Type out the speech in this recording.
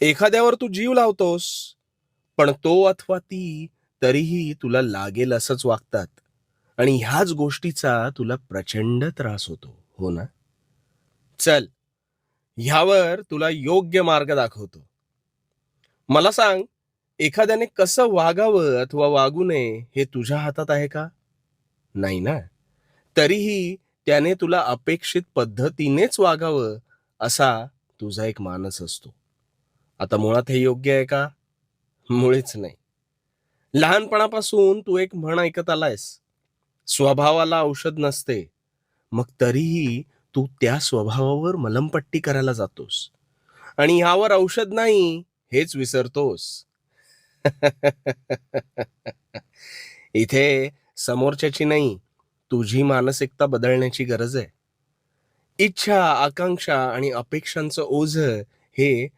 एखाद्यावर तू जीव लावतोस पण तो अथवा ती तरीही तुला लागेल असंच वागतात. आणि ह्याच गोष्टीचा तुला प्रचंड त्रास होतो हो ना? चल ह्यावर तुला योग्य मार्ग दाखवतो. मला सांग एखाद्याने कसं वागावं अथवा वागू नये हे तुझ्या हातात आहे का? नाही ना? तरीही त्याने तुला अपेक्षित पद्धतीनेच वागावं असा तुझा एक मानस असतो. आता मुळात हे योग्य आहे का? मुळीच नाही. लहानपणापासून तू एक म्हण ऐकत आलायस. स्वभावाला औषध नसते. मग तरीही तू त्या स्वभावावर मलमपट्टी करायला जातोस. आणि ह्यावर औषध नाही हेच विसरतोस. इथे समोरच्याची नाही तुझी मानसिकता बदलण्याची गरज आहे. इच्छा आकांक्षा आणि अपेक्षांचं ओझ हे